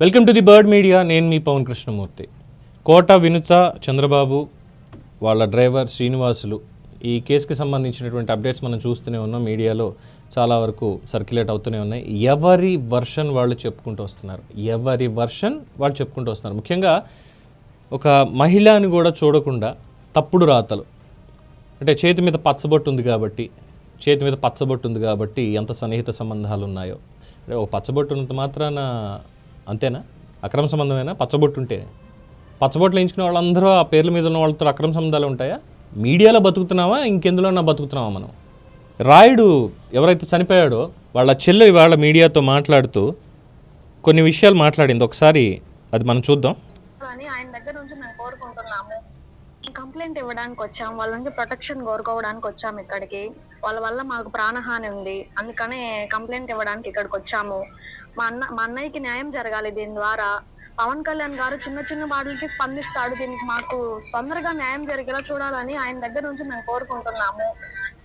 Welcome to the bird media నేను మీ పవన్ కృష్ణమూర్తి. కోట వినుత చంద్రబాబు వాళ్ళ డ్రైవర్ శ్రీనివాసులు ఈ కేసుకి సంబంధించినటువంటి అప్డేట్స్ మనం చూస్తూనే ఉన్నాం. మీడియాలో చాలా వరకు సర్క్యులేట్ అవుతూనే ఉన్నాయి. ఎవరి వర్షన్ వాళ్ళు చెప్పుకుంటూ వస్తున్నారు? ఎవరి వర్షన్ వాళ్ళు చెప్పుకుంటూ వస్తున్నారు? ముఖ్యంగా ఒక మహిళని కూడా చూడకుండా తప్పుడు రాతలు. అంటే చేతి మీద పచ్చబొట్టు ఉంది కాబట్టి చేతి మీద పచ్చబొట్టు ఉంది కాబట్టి ఎంత సన్నిహిత సంబంధాలు ఉన్నాయో. అంటే ఒక పచ్చబొట్టు ఉన్నంత మాత్రాన అంతేనా? అక్రమ సంబంధమేనా? పచ్చబొట్టు ఉంటే పచ్చబొట్లు వేయించుకునే వాళ్ళందరూ ఆ పేర్ల మీద ఉన్న వాళ్ళతో అక్రమ సంబంధాలు ఉంటాయా? మీడియాలో బతుకుతున్నావా? ఇంకెందులోనా బతుకుతున్నావా మనం? రాయుడు ఎవరైతే చనిపోయాడో వాళ్ళ చెల్లె వాళ్ళ మీడియాతో మాట్లాడుతూ కొన్ని విషయాలు మాట్లాడింది. ఒకసారి అది మనం చూద్దాం. ఆయన దగ్గర నుంచి మేము కంప్లైంట్ ఇవ్వడానికి వచ్చాం వాళ్ళ నుంచి ప్రొటెక్షన్ కోరుకోవడానికి వచ్చాము ఇక్కడికి. వాళ్ళ వల్ల మాకు ప్రాణహాని ఉంది. అందుకనే కంప్లైంట్ ఇవ్వడానికి ఇక్కడికి వచ్చాము. మా అన్న మా అన్నయ్యకి న్యాయం జరగాలి దీని ద్వారా. పవన్ కళ్యాణ్ గారు చిన్న చిన్న వాటికి స్పందిస్తాడు. దీనికి మాకు తొందరగా న్యాయం జరిగేలా చూడాలని ఆయన దగ్గర నుంచి మేము కోరుకుంటున్నాము.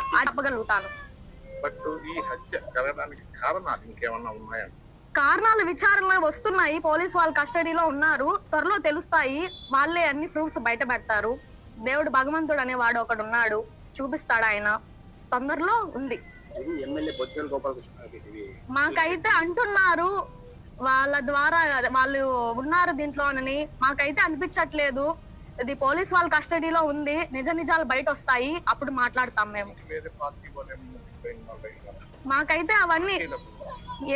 చెప్పగలుగుతాను. బట్ ఈ హత్య జరగడానికి కారణాలు ఇంకేమన్నా ఉన్నాయా? కారణాలు విచారణలో వస్తున్నాయి. పోలీస్ వాళ్ళ కస్టడీలో ఉన్నారు. త్వరలో తెలుస్తాయి. వాళ్ళే అన్ని ప్రూఫ్స్ బయట పెడతారు. దేవుడు భగవంతుడు అనేవాడు ఒకడు ఉన్నాడు. చూపిస్తాడు ఆయన? తొందరలో ఉంది. మాకైతే అంటున్నారు. వాళ్ళ ద్వారా వాళ్ళు ఉన్నారు దీంట్లోనని. మాకైతే అనిపించట్లేదు. ఇది పోలీస్ వాళ్ళ కస్టడీలో ఉంది. నిజ నిజాలు బయట వస్తాయి అప్పుడు మాట్లాడతాం మేము? మాకైతే అవన్నీ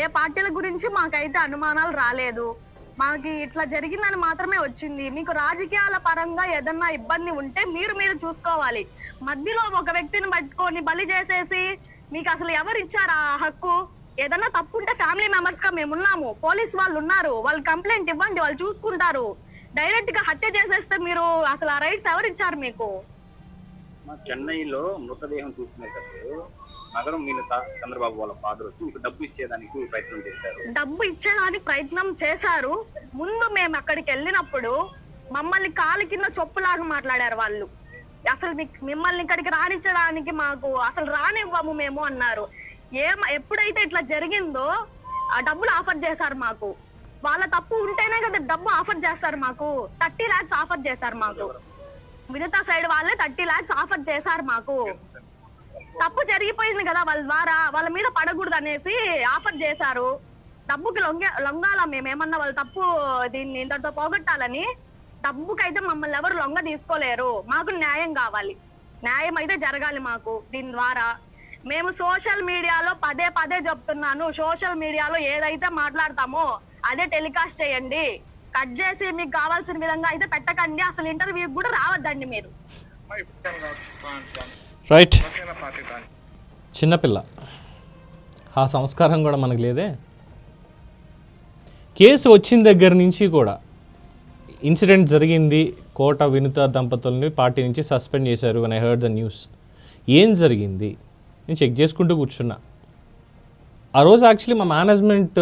ఏ పార్టీల గురించి మాకైతే అనుమానాలు రాలేదు. మాకి ఇట్లా జరిగిందని మాత్రమే వచ్చింది. మీకు రాజకీయాల పరంగా ఏదన్నా ఇబ్బంది ఉంటే మీరు మీరు చూసుకోవాలి. మధ్యలో ఒక వ్యక్తిని పట్టుకొని బలి చేసేసి మీకు అసలు ఎవరు ఇచ్చారు ఆ హక్కు? ఏదన్నా తప్పు ఉంటే ఫ్యామిలీ మెంబర్స్గా మేము ఉన్నాము పోలీస్ వాళ్ళు ఉన్నారు వాళ్ళు కంప్లైంట్ ఇవ్వండి. వాళ్ళు చూసుకుంటారు. డైరెక్ట్గా హత్య చేసేస్తే మీరు అసలు ఆ రైట్స్ ఎవరు ఇచ్చారు మీకు? మా చెన్నైలో మృతదేహం చూసుకునేటప్పుడు నగరం మీనత చంద్రబాబు వాళ్ళ ఫాదర్ వచ్చి మీకు డబ్బు ఇచ్చేదానికి ప్రయత్నం చేశారు. డబ్బు ఇచ్చేదానికి ప్రయత్నం చేశారు. ముందు మేము అక్కడికి వెళ్ళినప్పుడు మమ్మల్ని కాలు కింద చొప్పులాగా మాట్లాడారు వాళ్ళు. అసలు మీకు మిమ్మల్ని ఇక్కడికి రానిచ్చడానికి మాకు అసలు రానివ్వము మేము అన్నారు. ఏం ఎప్పుడైతే ఇట్లా జరిగిందో ఆ డబ్బులు ఆఫర్ చేశారు మాకు. వాళ్ళ తప్పు ఉంటేనే కదా డబ్బు ఆఫర్ చేస్తారు మాకు. థర్టీ లాక్స్ ఆఫర్ చేశారు మాకు. మిగతా సైడ్ వాళ్ళే థర్టీ లాక్స్ ఆఫర్ చేశారు మాకు. తప్పు జరిగిపోయింది కదా వాళ్ళ ద్వారా. వాళ్ళ మీద పడకూడదు అనేసి ఆఫర్ చేశారు. డబ్బుకి లొంగ లొంగాల మేమేమన్నా వాళ్ళ తప్పు దీన్ని ఇంతటితో పోగొట్టాలని? డబ్బుకైతే మమ్మల్ని ఎవరు లొంగ తీసుకోలేరు. మాకు న్యాయం కావాలి. న్యాయం అయితే జరగాలి మాకు దీని ద్వారా. మేము సోషల్ మీడియాలో పదే పదే చెప్తున్నాను. సోషల్ మీడియాలో ఏదైతే మాట్లాడతామో అదే టెలికాస్ట్ చేయండి. కట్ చేసి మీకు కావాల్సిన విధంగా అయితే పెట్టకండి. అసలు ఇంటర్వ్యూ కూడా రావద్దండి మీరు. రైట్ చిన్నపిల్ల ఆ సంస్కారం కూడా మనకు లేదే. కేసు వచ్చిన దగ్గర నుంచి కూడా ఇన్సిడెంట్ జరిగింది. కోట వినుత దంపతుల్ని పార్టీ నుంచి సస్పెండ్ చేశారు. అని ఐ హర్డ్ ద న్యూస్ ఏం జరిగింది? నేను చెక్ చేసుకుంటూ కూర్చున్నా. ఆ రోజు యాక్చువల్లీ మా మేనేజ్మెంట్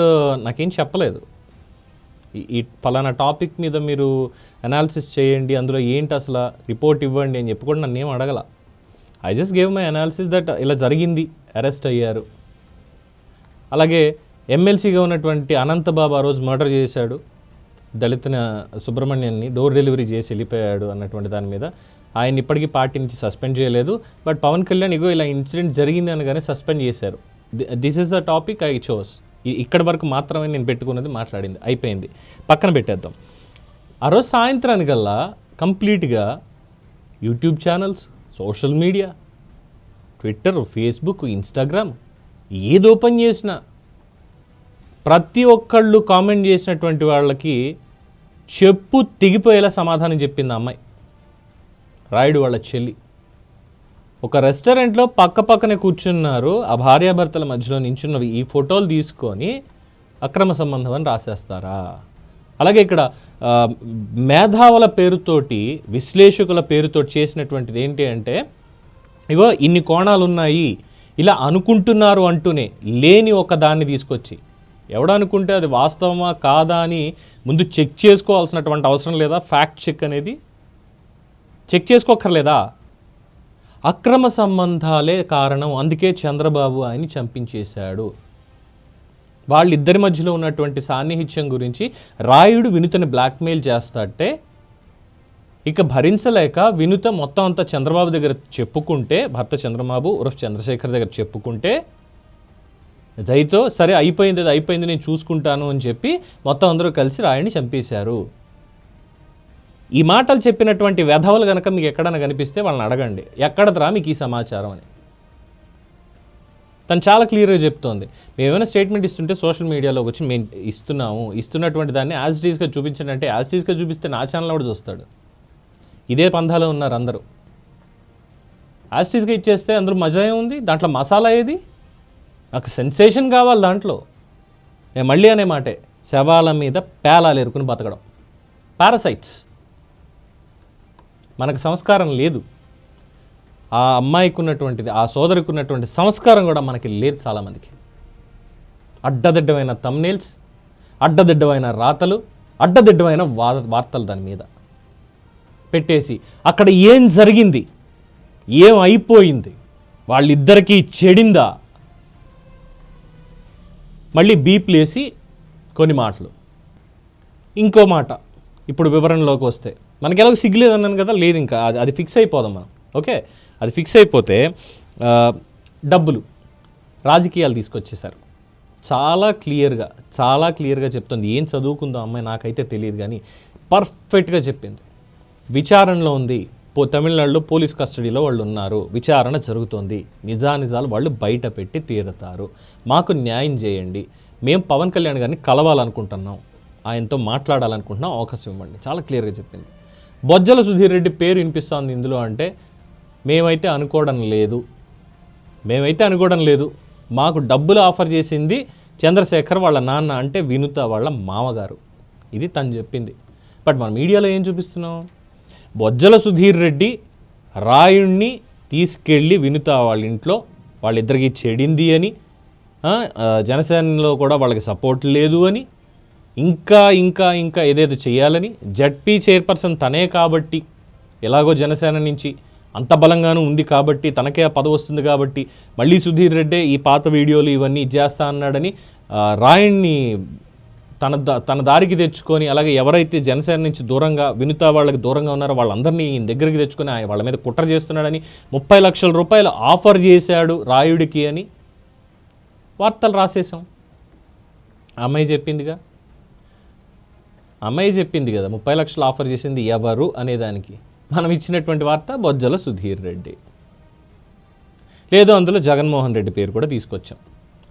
నాకేం చెప్పలేదు. ఈ- ఫలానా టాపిక్ మీద మీరు అనాలిసిస్ చేయండి అందులో ఏంటి అసలు రిపోర్ట్ ఇవ్వండి అని చెప్పి కూడా నన్ను ఏం అడగల. I just gave my analysis that ఇలా జరిగింది అరెస్ట్ అయ్యారు. అలాగే ఎమ్మెల్సీగా ఉన్నటువంటి అనంతబాబు ఆ రోజు మర్డర్ చేశాడు. దళిత సుబ్రహ్మణ్యాన్ని డోర్ డెలివరీ చేసి వెళ్ళిపోయాడు అన్నటువంటి దాని మీద. ఆయన ఇప్పటికీ పార్టీ నుంచి సస్పెండ్ చేయలేదు. బట్ పవన్ కళ్యాణ్ ఇగో ఇలా ఇన్సిడెంట్ జరిగింది అనగానే సస్పెండ్ చేశారు. This is the topic I chose ఇక్కడ వరకు మాత్రమే నేను పెట్టుకున్నది మాట్లాడింది. అయిపోయింది. పక్కన పెట్టేద్దాం. ఆ రోజు సాయంత్రానికల్లా కంప్లీట్గా YouTube channels social media Twitter Facebook Instagram ఏది ఓపెన్ చేసినా ప్రతి ఒక్కళ్ళు కామెంట్ చేసినటువంటి వాళ్ళకి చెప్పు తెగిపోయేలా సమాధానం చెప్పింది అమ్మాయి. రాయుడు వాళ్ళ చెల్లి. ఒక రెస్టారెంట్లో పక్క పక్కనే కూర్చున్నారు. ఆ భార్యాభర్తల మధ్యలో నించున్నవి. ఈ ఫోటోలు తీసుకొని అక్రమ సంబంధం అని రాసేస్తారా? అలాగే ఇక్కడ మేధావుల పేరుతోటి విశ్లేషకుల పేరుతోటి చేసినటువంటిది ఏంటి అంటే ఇగో ఇన్ని కోణాలు ఉన్నాయి ఇలా అనుకుంటున్నారు అంటూనే లేని ఒక దాన్ని తీసుకొచ్చి. ఎవడు అనుకుంటే అది వాస్తవమా కాదా అని ముందు చెక్ చేసుకోవాల్సినటువంటి అవసరం లేదా? ఫ్యాక్ట్ చెక్ అనేది? చెక్ చేసుకోక్కర్లేదా? అక్రమ సంబంధాలే కారణం. అందుకే చంద్రబాబు ఆయన్ని చంపించేశాడు. వాళ్ళిద్దరి మధ్యలో ఉన్నటువంటి సాన్నిహిత్యం గురించి రాయుడు వినుతని బ్లాక్మెయిల్ చేస్తాటే ఇక భరించలేక వినుత మొత్తం అంతా చంద్రబాబు దగ్గర చెప్పుకుంటే భర్త చంద్రబాబు ఉరఫ్ చంద్రశేఖర్ దగ్గర చెప్పుకుంటే దయతో సరే అయిపోయింది అది అయిపోయింది నేను చూసుకుంటాను అని చెప్పి మొత్తం అందరూ కలిసి రాయుడిని చంపేశారు. ఈ మాటలు చెప్పినటువంటి వెధవలు కనుక మీకు ఎక్కడైనా కనిపిస్తే వాళ్ళని అడగండి. ఎక్కడదరా మీకు ఈ సమాచారం అని. తను చాలా క్లియర్గా చెప్తోంది. మేము ఏమైనా స్టేట్మెంట్ ఇస్తుంటే సోషల్ మీడియాలో వచ్చి మేము ఇస్తున్నాము ఇస్తున్నటువంటి దాన్ని యాజ్ డీస్గా చూపించండి అంటే యాజ్ డీస్గా చూపిస్తే నా ఛానల్ కూడా చూస్తాడు. ఇదే పంధాలో ఉన్నారు అందరూ. యాజ్ డీస్గా ఇచ్చేస్తే అందరూ మజా ఉంది దాంట్లో మసాలా ఏది? నాకు సెన్సేషన్ కావాలి దాంట్లో. నేను మళ్ళీ అనే మాటే శవాల మీద పేలాలు ఎరుకుని బతకడం. పారసైట్స్ మనకు సంస్కారం లేదు. ఆ అమ్మాయికి ఉన్నటువంటిది ఆ సోదరికి ఉన్నటువంటి సంస్కారం కూడా మనకి లేదు చాలామందికి. అడ్డదిడ్డమైన తమ్నేల్స్ అడ్డదిడ్డమైన రాతలు అడ్డదిడ్డమైన వా వార్తలు దాని మీద. పెట్టేసి అక్కడ ఏం జరిగింది? ఏం అయిపోయింది? వాళ్ళిద్దరికీ చెడిందా? మళ్ళీ బీప్లేసి కొన్ని మాటలు. ఇంకో మాట ఇప్పుడు వివరణలోకి వస్తే. మనకి ఎలాగో సిగ్గులేదు అన్నాను కదా లేదు ఇంకా. అది అది ఫిక్స్ అయిపోదాం మనం. ఓకే? అది ఫిక్స్ అయిపోతే డబ్బులు రాజకీయాలు తీసుకొచ్చేసారు చాలా క్లియర్గా చాలా క్లియర్గా చెప్తుంది. ఏం చదువుకుందో అమ్మాయి నాకైతే తెలియదు కానీ పర్ఫెక్ట్గా చెప్పింది. విచారణలో ఉంది. పో తమిళనాడులో పోలీస్ కస్టడీలో వాళ్ళు ఉన్నారు. విచారణ జరుగుతోంది. నిజానిజాలు వాళ్ళు బయట పెట్టి తీరుతారు. మాకు న్యాయం చేయండి. మేము పవన్ కళ్యాణ్ గారిని కలవాలనుకుంటున్నాం. ఆయనతో మాట్లాడాలనుకుంటున్నాం. అవకాశం ఇవ్వండి. చాలా క్లియర్గా చెప్పింది. బొజ్జల సుధీర్ రెడ్డి పేరు వినిపిస్తోంది ఇందులో అంటే మేమైతే అనుకోవడం లేదు. మేమైతే అనుకోవడం లేదు. మాకు డబ్బులు ఆఫర్ చేసింది చంద్రశేఖర్ వాళ్ళ నాన్న అంటే వినుత వాళ్ళ మామగారు. ఇది తను చెప్పింది. బట్ మనం మీడియాలో ఏం చూపిస్తున్నాం? బొజ్జల సుధీర్ రెడ్డి రాయుణ్ణి తీసుకెళ్ళి వినుత వాళ్ళ ఇంట్లో వాళ్ళిద్దరికి చెడింది అని జనసేనలో కూడా వాళ్ళకి సపోర్ట్ లేదు అని ఇంకా ఇంకా ఇంకా ఏదేదో చేయాలని జడ్పీ చైర్పర్సన్ తనే కాబట్టి ఎలాగో జనసేన నుంచి అంత బలంగానూ ఉంది కాబట్టి తనకే ఆ పదవి వస్తుంది కాబట్టి మళ్ళీ సుధీర్ రెడ్డే ఈ పాత వీడియోలు ఇవన్నీ ఇచ్చేస్తా అన్నాడని రాయణ్ణి తన దా- తన దారికి తెచ్చుకొని అలాగే ఎవరైతే జనసేన నుంచి దూరంగా వినుత వాళ్ళకి దూరంగా ఉన్నారో వాళ్ళందరినీ ఈయన దగ్గరికి తెచ్చుకొని ఆయన వాళ్ళ మీద కుట్ర చేస్తున్నాడని ముప్పై లక్షల రూపాయలు ఆఫర్ చేశాడు రాయుడికి అని వార్తలు రాసేసాం అమ్మాయి చెప్పిందిగా అమ్మాయి చెప్పింది కదా ముప్పై లక్షలు ఆఫర్ చేసింది ఎవరు అనేదానికి మనం ఇచ్చినటువంటి వార్త బొజ్జల సుధీర్ రెడ్డి. లేదు అందులో జగన్మోహన్ రెడ్డి పేరు కూడా తీసుకొచ్చాం.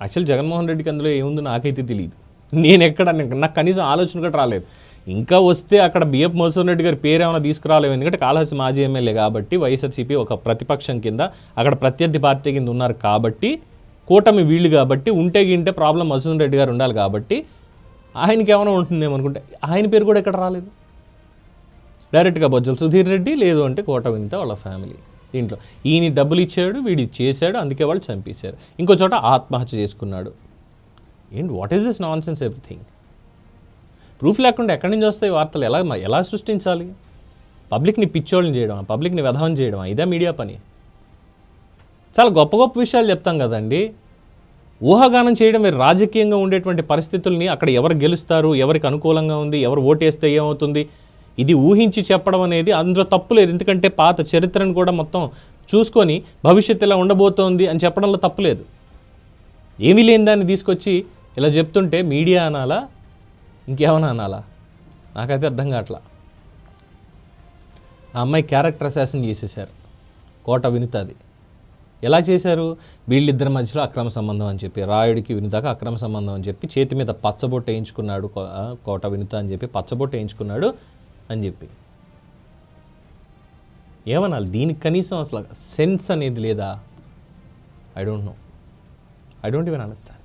యాక్చువల్ జగన్మోహన్ రెడ్డికి అందులో ఏముందో నాకైతే తెలియదు నేను ఎక్కడ నాకు కనీసం ఆలోచన కూడా రాలేదు. ఇంకా వస్తే అక్కడ బిఎఫ్ మోహన్ రెడ్డి గారి పేరు ఏమైనా తీసుకురాలేము ఎందుకంటే కాళహస్తి మాజీ ఎమ్మెల్యే కాబట్టి వైఎస్ఆర్సీపీ ఒక ప్రతిపక్షం కింద అక్కడ ప్రత్యర్థి పార్టీ కింద ఉన్నారు కాబట్టి కూటమి వీళ్ళు కాబట్టి ఉంటే గింటే ప్రాబ్లం మసూన్ రెడ్డి గారు ఉండాలి కాబట్టి ఆయనకి ఏమైనా ఉంటుందేమో అనుకుంటే ఆయన పేరు కూడా ఎక్కడ రాలేదు. డైరెక్ట్గా బొజ్జల సుధీర్ రెడ్డి లేదు అంటే కోట వినిత వాళ్ళ ఫ్యామిలీ దీంట్లో ఈయన డబ్బులు ఇచ్చాడు వీడి చేశాడు అందుకే వాళ్ళు చంపేశారు. ఇంకో చోట ఆత్మహత్య చేసుకున్నాడు. ఏంటి what is this nonsense everything proof లేకుండా ఎక్కడి నుంచి వస్తాయి వార్తలు? ఎలా ఎలా సృష్టించాలి? పబ్లిక్ని పిచ్చోళ్ళని చేయడం పబ్లిక్ని వ్యధవం చేయడం ఇదే మీడియా పని. చాలా గొప్ప గొప్ప విషయాలు చెప్తాం కదండి. ఊహాగానం చేయడం మీరు రాజకీయంగా ఉండేటువంటి పరిస్థితుల్ని అక్కడ ఎవరు గెలుస్తారు ఎవరికి అనుకూలంగా ఉంది ఎవరు ఓటేస్తే ఏమవుతుంది ఇది ఊహించి చెప్పడం అనేది అందులో తప్పు లేదు. ఎందుకంటే పాత చరిత్రను కూడా మొత్తం చూసుకొని భవిష్యత్తు ఇలా ఉండబోతోంది అని చెప్పడంలో తప్పు లేదు. ఏమీ లేని దాన్ని తీసుకొచ్చి ఇలా చెప్తుంటే మీడియా అనాలా? ఇంకేమైనా అనాలా? నాకైతే అర్థం కావట్లా. ఆ అమ్మాయి క్యారెక్టర్ అసాసిన్ చేసేసారు కోట వినుతాది. ఎలా చేశారు? వీళ్ళిద్దరి మధ్యలో అక్రమ సంబంధం అని చెప్పి రాయుడికి వినుతాక అక్రమ సంబంధం అని చెప్పి చేతి మీద పచ్చబొట్ట వేయించుకున్నాడు కో- కోట వినుత అని చెప్పి పచ్చబొట్ట వేయించుకున్నాడు అని చెప్పి. ఏమనాలి? దీనికి కనీసం అసలు సెన్స్ అనేది లేదా? I don't know I don't even understand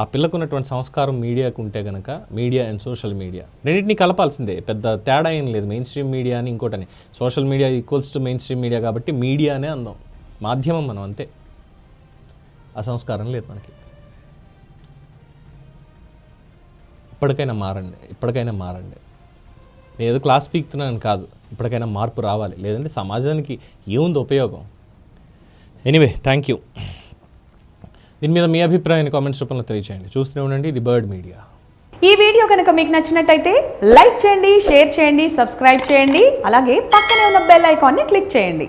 ఆ పిల్లకు ఉన్నటువంటి సంస్కారం మీడియాకు ఉంటే కనుక మీడియా అండ్ సోషల్ మీడియా రెండింటిని కలపాల్సిందే. పెద్ద తేడా ఏం లేదు. మెయిన్ స్ట్రీమ్ మీడియా అని ఇంకోటని. Social media equals to mainstream media కాబట్టి మీడియానే అందాం. మాధ్యమం మనం అంతే. ఆ సంస్కారం లేదు మనకి. ఇప్పటికైనా మారండి ఇప్పటికైనా మారండి. నేను ఏదో క్లాస్ పీక్తున్నాను కాదు ఇప్పటికైనా మార్పు రావాలి. లేదంటే సమాజానికి ఏముంది ఉపయోగం? ఎనీవే థ్యాంక్ యూ దీని మీద మీ అభిప్రాయాన్ని కామెంట్స్ రూపంలో తెలియచేయండి. చూస్తూనే ఉండండి ది బర్డ్ మీడియా ఈ వీడియో కనుక మీకు నచ్చినట్టయితే లైక్ చేయండి షేర్ చేయండి సబ్స్క్రైబ్ చేయండి. అలాగే పక్కనే ఉన్న బెల్ ఐకాన్ని క్లిక్ చేయండి.